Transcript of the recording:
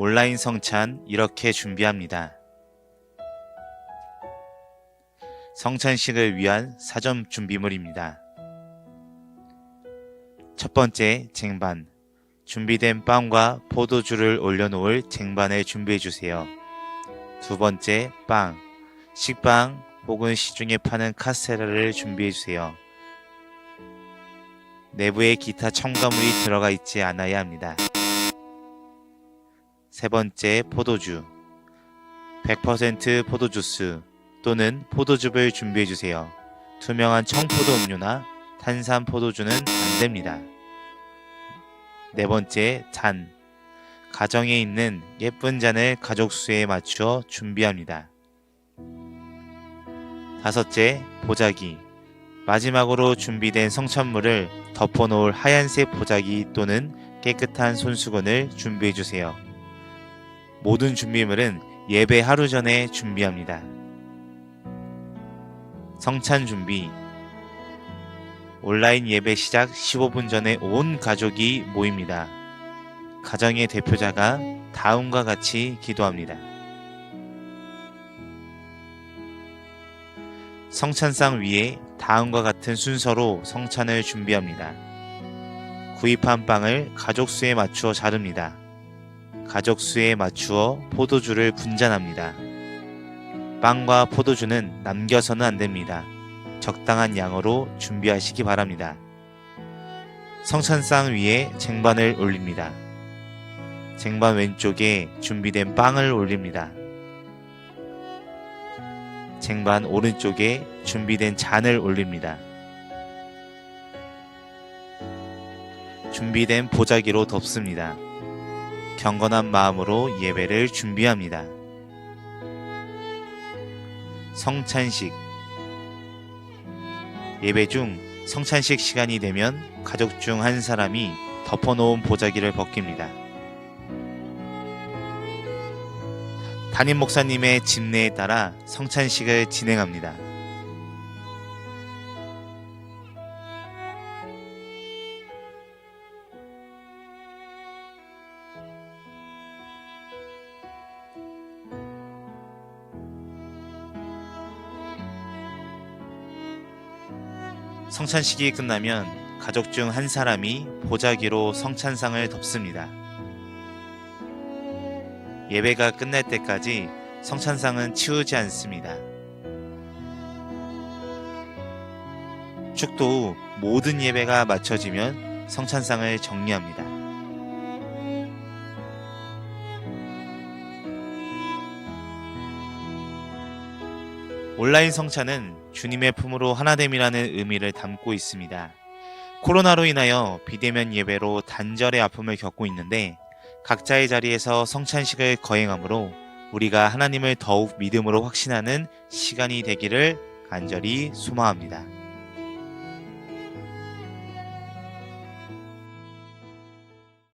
온라인 성찬 이렇게 준비합니다. 성찬식을 위한 사전 준비물입니다. 첫 번째, 쟁반. 준비된 빵과 포도주를 올려놓을 쟁반을 준비해 주세요. 두 번째, 빵. 식빵 혹은 시중에 파는 카스테라를 준비해 주세요. 내부에 기타 첨가물이 들어가 있지 않아야 합니다. 세 번째, 포도주. 100% 포도주스 또는 포도즙을 준비해 주세요. 투명한 청포도 음료나 탄산 포도주는 안 됩니다. 네 번째, 잔. 가정에 있는 예쁜 잔을 가족 수에 맞추어 준비합니다. 다섯째, 보자기. 마지막으로 준비된 성찬물을 덮어놓을 하얀색 보자기 또는 깨끗한 손수건을 준비해 주세요. 모든 준비물은 예배 하루 전에 준비합니다. 성찬 준비. 온라인 예배 시작 15분 전에 온 가족이 모입니다. 가정의 대표자가 다음과 같이 기도합니다. 성찬상 위에 다음과 같은 순서로 성찬을 준비합니다. 구입한 빵을 가족 수에 맞추어 자릅니다. 가족 수에 맞추어 포도주를 분잔합니다. 빵과 포도주는 남겨서는 안 됩니다. 적당한 양으로 준비하시기 바랍니다. 성찬상 위에 쟁반을 올립니다. 쟁반 왼쪽에 준비된 빵을 올립니다. 쟁반 오른쪽에 준비된 잔을 올립니다. 준비된 보자기로 덮습니다. 경건한 마음으로 예배를 준비합니다. 성찬식 예배 중 성찬식 시간이 되면 가족 중 한 사람이 덮어놓은 보자기를 벗깁니다. 담임 목사님의 집내에 따라 성찬식을 진행합니다. 성찬식이 끝나면 가족 중 한 사람이 보자기로 성찬상을 덮습니다. 예배가 끝날 때까지 성찬상은 치우지 않습니다. 축도 후 모든 예배가 마쳐지면 성찬상을 정리합니다. 온라인 성찬은 주님의 품으로 하나됨이라는 의미를 담고 있습니다. 코로나로 인하여 비대면 예배로 단절의 아픔을 겪고 있는데 각자의 자리에서 성찬식을 거행함으로 우리가 하나님을 더욱 믿음으로 확신하는 시간이 되기를 간절히 소망합니다.